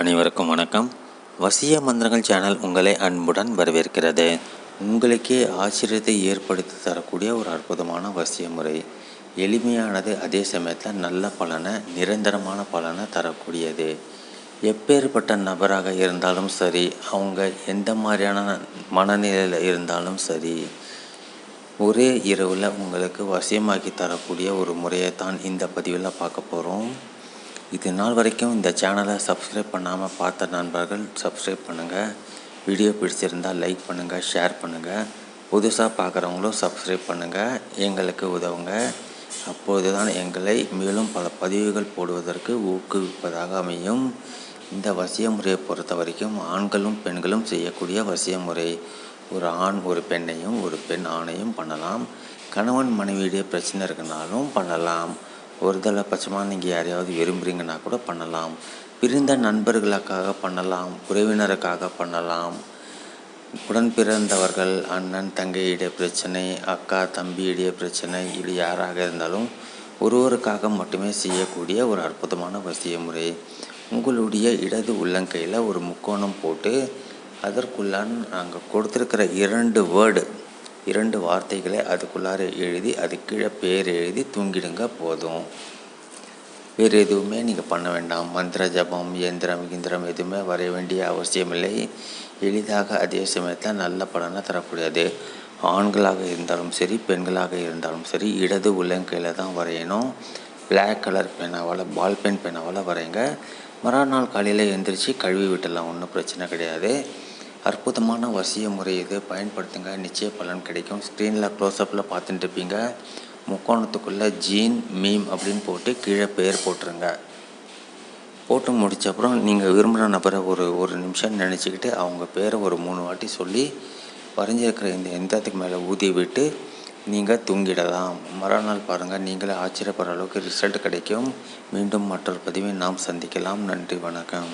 அனைவருக்கும் வணக்கம். வசிய மந்திரங்கள் சேனல் உங்களை அன்புடன் வரவேற்கிறது. உங்களுக்கே ஆச்சரியத்தை ஏற்படுத்தி தரக்கூடிய ஒரு அற்புதமான வசிய முறை. எளிமையானது அதே சமயத்தில் நல்ல பலனை நிரந்தரமான பலனை தரக்கூடியது. எப்பேற்பட்ட நபராக இருந்தாலும் சரி அவங்க எந்த மாதிரியான மனநிலையில் இருந்தாலும் சரி ஒரே இரவில் உங்களுக்கு வசியமாக்கி தரக்கூடிய ஒரு முறையை தான் இந்த பதிவில் பார்க்க போகிறோம் இது நாள் வரைக்கும் இந்த சேனலை சப்ஸ்கிரைப் பண்ணாமல் பார்த்த நண்பர்கள் சப்ஸ்கிரைப் பண்ணுங்கள் வீடியோ பிடிச்சிருந்தால் லைக் பண்ணுங்கள் ஷேர் பண்ணுங்கள் புதுசாக பார்க்குறவங்களும் சப்ஸ்கிரைப் பண்ணுங்கள் எங்களுக்கு உதவுங்க. அப்போது தான் எங்களை மேலும் பல பதிவுகள் போடுவதற்கு ஊக்குவிப்பதாக அமையும். இந்த வசிய முறையை பொறுத்த வரைக்கும் ஆண்களும் பெண்களும் செய்யக்கூடிய வசிய முறை ஒரு ஆண் ஒரு பெண்ணையும் ஒரு பெண் ஆணையும் பண்ணலாம். கணவன் மனைவியுடைய பிரச்சனை இருக்குனாலும் பண்ணலாம். ஒரு தலை பட்சமாக நீங்கள் யாரையாவது விரும்புகிறீங்கன்னா கூட பண்ணலாம். பிரிந்த நண்பர்களுக்காக பண்ணலாம். உறவினருக்காக பண்ணலாம். உடன் பிறந்தவர்கள் அண்ணன் தங்கையுடைய பிரச்சனை அக்கா தம்பியுடைய பிரச்சனை இது யாராக இருந்தாலும் ஒருவருக்காக மட்டுமே செய்யக்கூடிய ஒரு அற்புதமான வசிய முறை. உங்களுடைய இடது உள்ளங்கையில் ஒரு முக்கோணம் போட்டு அதற்குள்ளான் நாங்கள் கொடுத்துருக்கிற இரண்டு வேர்டு இரண்டு வார்த்தைகளை அதுக்குள்ளார எழுதி அது கீழே பேர் எழுதி தூங்கிடுங்க போதும். வேறு எதுவுமே நீங்கள் பண்ண வேண்டாம். மந்திர ஜபம் இயந்திரம் இயந்திரம் எதுவுமே வரைய வேண்டிய அவசியமில்லை. எளிதாக அதே சமயத்தில் நல்ல பலனை தரக்கூடியது. ஆண்களாக இருந்தாலும் சரி பெண்களாக இருந்தாலும் சரி இடது உள்ளங்கையில் தான் வரையணும். பிளாக் கலர் பேனாவால் பால் பென் பேனாவால் வரைங்க. மறுநாள் காலையில் எழுந்திரிச்சு கழுவி விட்டலாம் ஒன்றும் பிரச்சனை கிடையாது. அற்புதமான வசிய முறை இது பயன்படுத்துங்க. நிச்சய பலன் கிடைக்கும். ஸ்க்ரீனில் க்ளோஸ்அப்பில் பார்த்துட்டு இருப்பீங்க முக்கோணத்துக்குள்ளே ஜீன் மீம் அப்படின்னு போட்டு கீழே பெயர் போட்டுருங்க. போட்டு முடிச்ச அப்புறம் நீங்கள் விரும்புகிற நபரை ஒரு ஒரு நிமிஷம் நினச்சிக்கிட்டு அவங்க பேரை ஒரு மூணு வாட்டி சொல்லி வரைஞ்சிருக்கிற இந்த எந்திரத்துக்கு மேலே ஊதி விட்டு நீங்கள் தூங்கிடலாம். மறுநாள் பாருங்கள் நீங்களே ஆச்சரியப்படுற அளவுக்கு ரிசல்ட் கிடைக்கும். மீண்டும் மற்றொரு பதிவை நாம் சந்திக்கலாம். நன்றி வணக்கம்.